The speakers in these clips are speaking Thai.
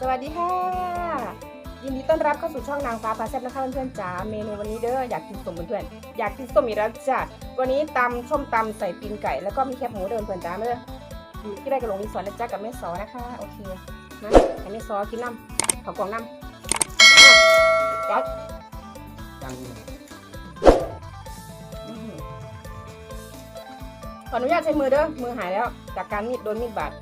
สวัสดีค่ะ ยินดีต้อนรับเข้าสู่ช่องนางฟ้าพาแซ่บนะคะเพื่อนๆจ๋าเมนูวันนี้เด้ออยากกินส้มเพื่อนๆอยากกินส้มอีกแล้วจ้ะวันนี้ตำส้มตำใส่ตีนไก่แล้วก็มีแคบหมูเดินเพื่อนจ๋าเด้ออยู่ที่ได้กระโหลกรีสอร์ทนะจ๊ะกับแม่ซอนะคะโอเคนะแม่ซอกินน้ำขอกล่องน้ำจัดจังขออนุญาตใช้มือเด้อมือหายแล้ว จากการมีดโดนมีดบาด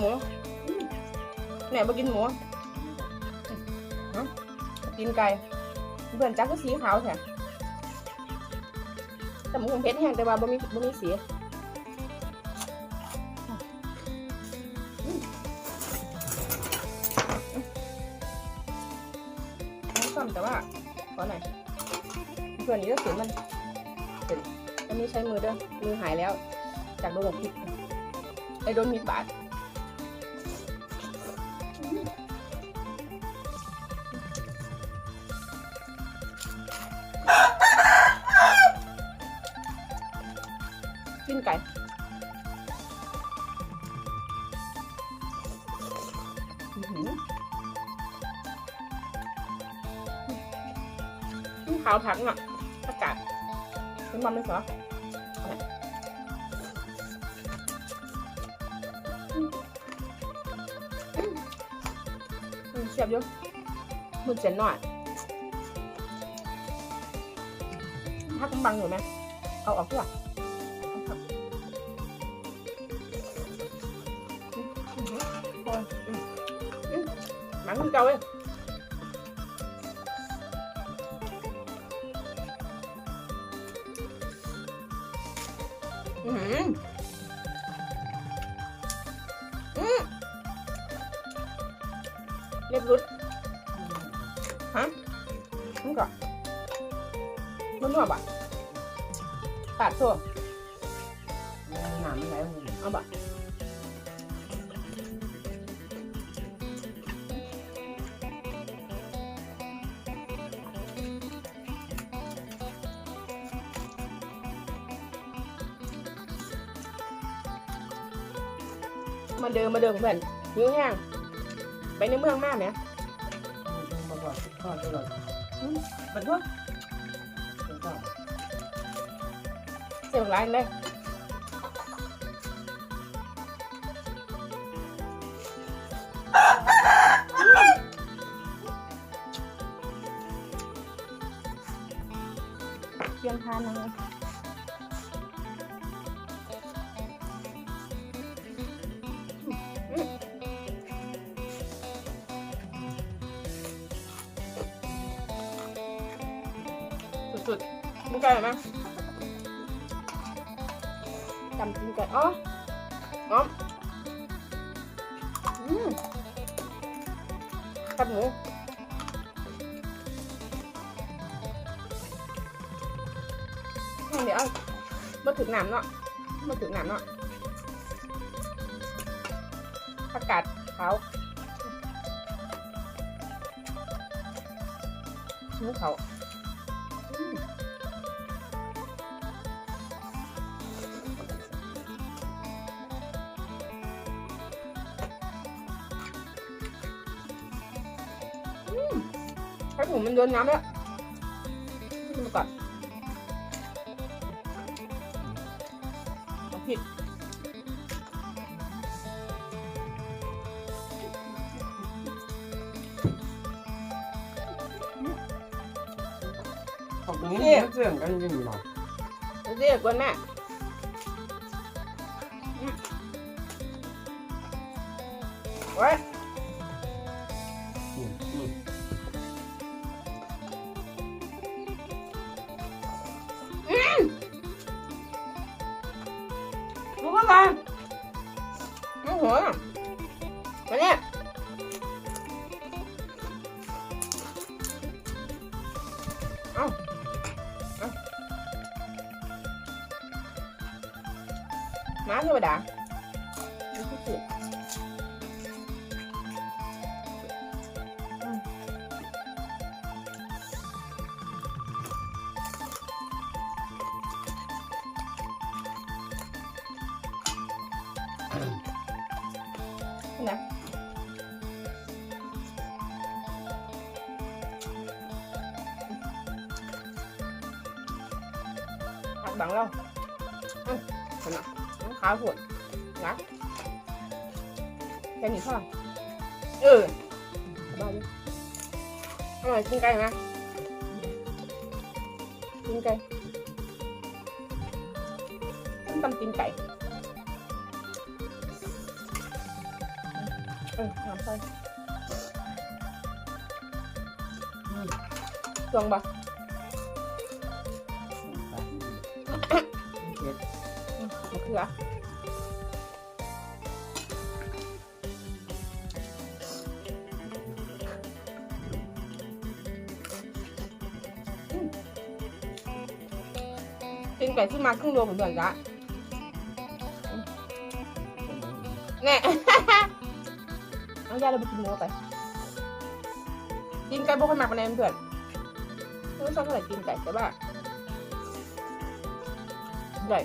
หมูแหน่มากินหมูกินไก่ เพื่อนจักก็สีขาวแท้แต่หมูของเพชรแห้งแต่ว่าบ่มีบ่มีสีน้ำส้มแต่ว่าขอหน่อยเพื่อนนี้ก็เสียมันเป็นอันนี้ใช้มือเด้อมือหายแล้ว จากโดนหลงผิดไอ้โดนมีดบาดาวผักน่ะอากาศเป็นมันเลยเหรอเสียบอยู่มือเจ็นหน่อยถ้ามันบังอยู่ไหมเอาออกด้วยเอาครับอืมอืมโอ้ยอืมอืมหมันมันเก่าเลย อืมอืมเรียบรุดฮะมันก็มันนัวบะตัดตัว มาเดินมาเดินเพื่อนหิวแห้งไปในเมืองมากไหมมาก่อนทอดตลอดมันทั่วเป็นเจ้าเสียงร้ายเลยเตรียมทานนะ มึงก่ไหมจำกินไก่อ๋ออ๋ออืมกับหมูเดี๋ยวมาถึงน้ำเนาะมาถึงน้ำเนาะอากาศขาวหมูเขาอื มให้หมูมันโดนน้ำแล้วขึ้นมาก่อนเอาผิดขอบคุณเสื่อมกันจริงหรอเอาเรียกก่อนแม่ ลุกขึ้นมาไม่หัวมาเนี่ยเอาเอามาเทวดาดูสิอ บังเราอืมเห็นไหมน้องขาวหัวนะแค่นี้พอเออบ้าเลยอร่อยกินไก่ไหมกินไก่ต้มตำตีนไก่เออน้ำใส่ลองบ่เเขือกินไก่ที่มาครึ่งโลเหมือนกันจ้ะแน่เอายาเราไปกินเนื้อไป กินไก่บ่ค่อยมากปานใดเพื่อนไม่ชอบเท่าไหร่กินไก่แต่ว่าใหญ่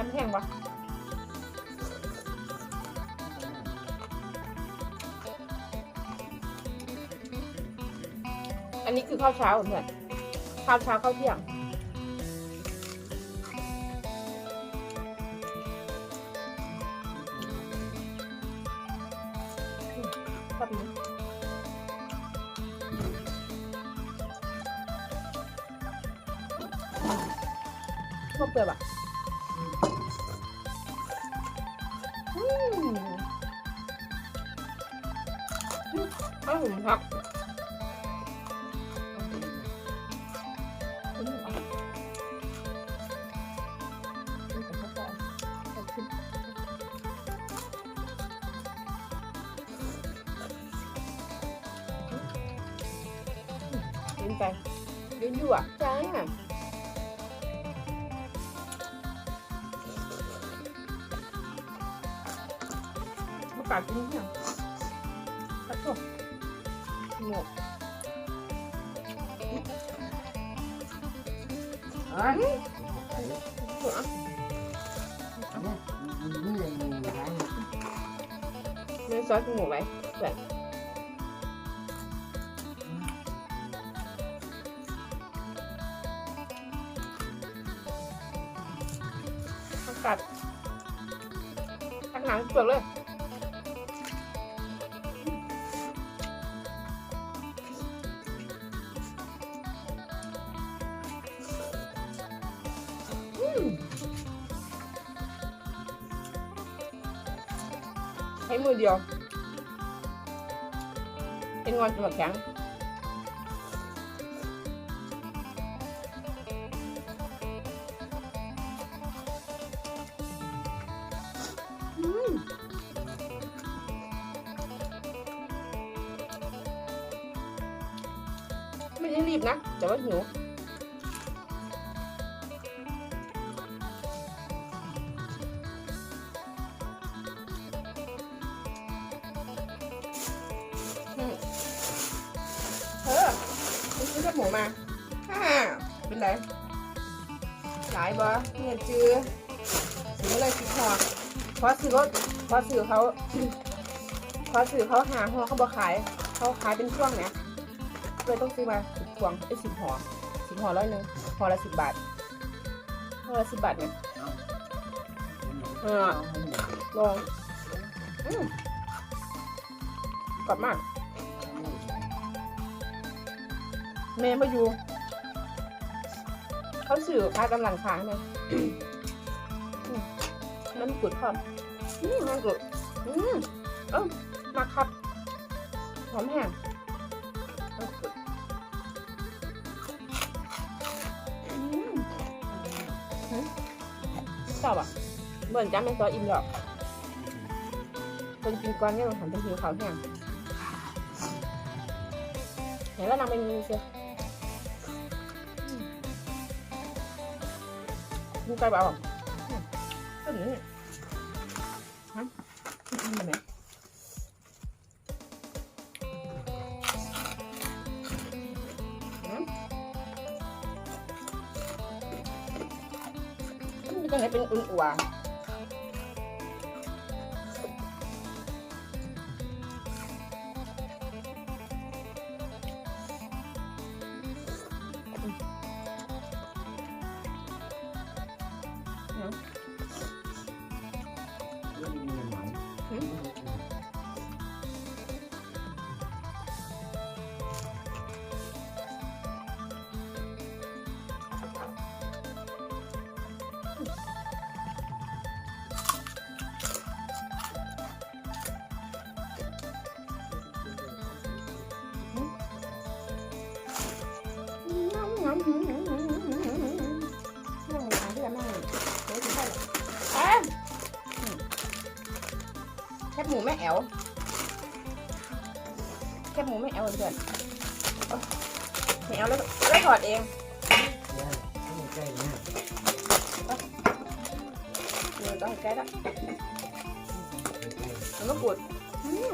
น้ำแข็งปะอันนี้คือข้าวเช้าเพื่อนข้าวเช้าข้าวเที่ยง อ้าวครับอืมเอาอืมขอบคุณขอบคุณกินไปยืนอยู่อะจ้ามากัดกินเนี่ยกัดตัว หมกเอ้ยหัวนี่เลยมีอะไรเนื้อซอสหมูไว้แบบกัดทั้งหนังเปลือกเลย ช้มือเดียว เป็นงอนจะมาแข็งอืมไม่ได้รีบนะ แต่ว่าหิว บหมูมาฮ่าเป็นไรหลายบ่เนี่ยจือซื้อเลยสิพอเพราะซื้อรถเพราะซื้อเขาเพราะซื้อเขาหาห่อเขาบ่ขาย เขาขายเป็นช่วงเนี่ยเลยต้องซื้อมาสิบพวงไอ้สิบห่อสิบห่อร้อยหนึ่งห่อละสิบบาทห่อละสิบบาทเนี่ยเออลองอืมกรอบมาก แม่มาอยู่ เขาสื่อพากำลังค้างเลยอืมมันกุดความอืมมันกุดอืมเออมาครับ หอมแห้งมันกุดอืมหืมชอบอะเหมือนจ้าไม่ซออิ่มหรอกคนกินก้อนเนี่ยมันหันเป็นหิวขาวแห้งไหนแล้วนางเป็นมีเชียว 국가 봐 봐. 그 래. 응? 이거 네. 응? 이거 해빈 운우 와. ำน้ำนั่งหาเรื่องนั่งเดี๋ยวจะได้แคบหมูแม่แอวแคบหมูแม่แอวเพื่อนแม่แอวแล้วแล้วถอดเองเดี๋ยต้องแก้แล้วมันก็ปวดอืม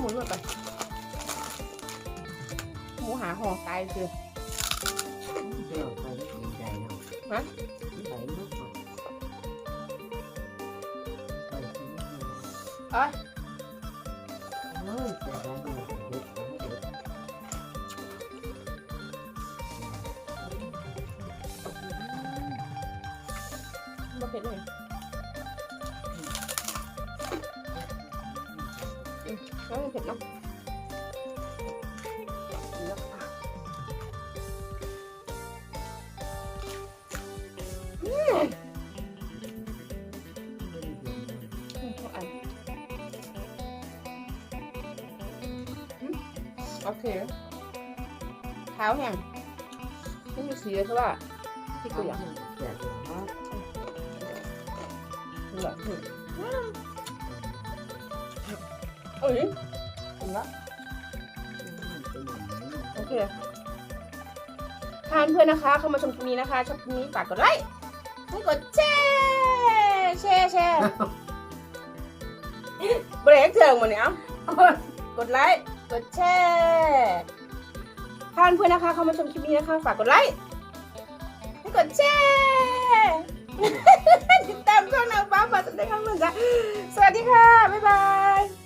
หมุนรวดไปหมูหาห่อตายคือไะฮะไปถึงแล้ยเอ้ยเด็ดเด็มาเผ็ดเลย Đấy, thịt nó Okay. Tháo hàng. Không có gì hết các bạn. Thích cái gì? Dạ. Dạ. Dạ. อืมเอ้ยถึงละโอเคทานเพื่อนนะคะเข้ามาชมคลิปนี้นะคะชอบคลิปนี้ฝากกดไลค์ให้กดแชร์แชร์แชร์เบรกเถิงหมดเนี่ยเอากดไลค์กดแชร์ทานเพื่อนนะคะเข้ามาชมคลิปนี้นะคะ ฝากกดไลค์ให้กดแชร์ติดตามช่องนางฟ้ามาสำเร็จครั้งหนึ่งจ้ะสวัสดีค่ะ บ๊ายบาย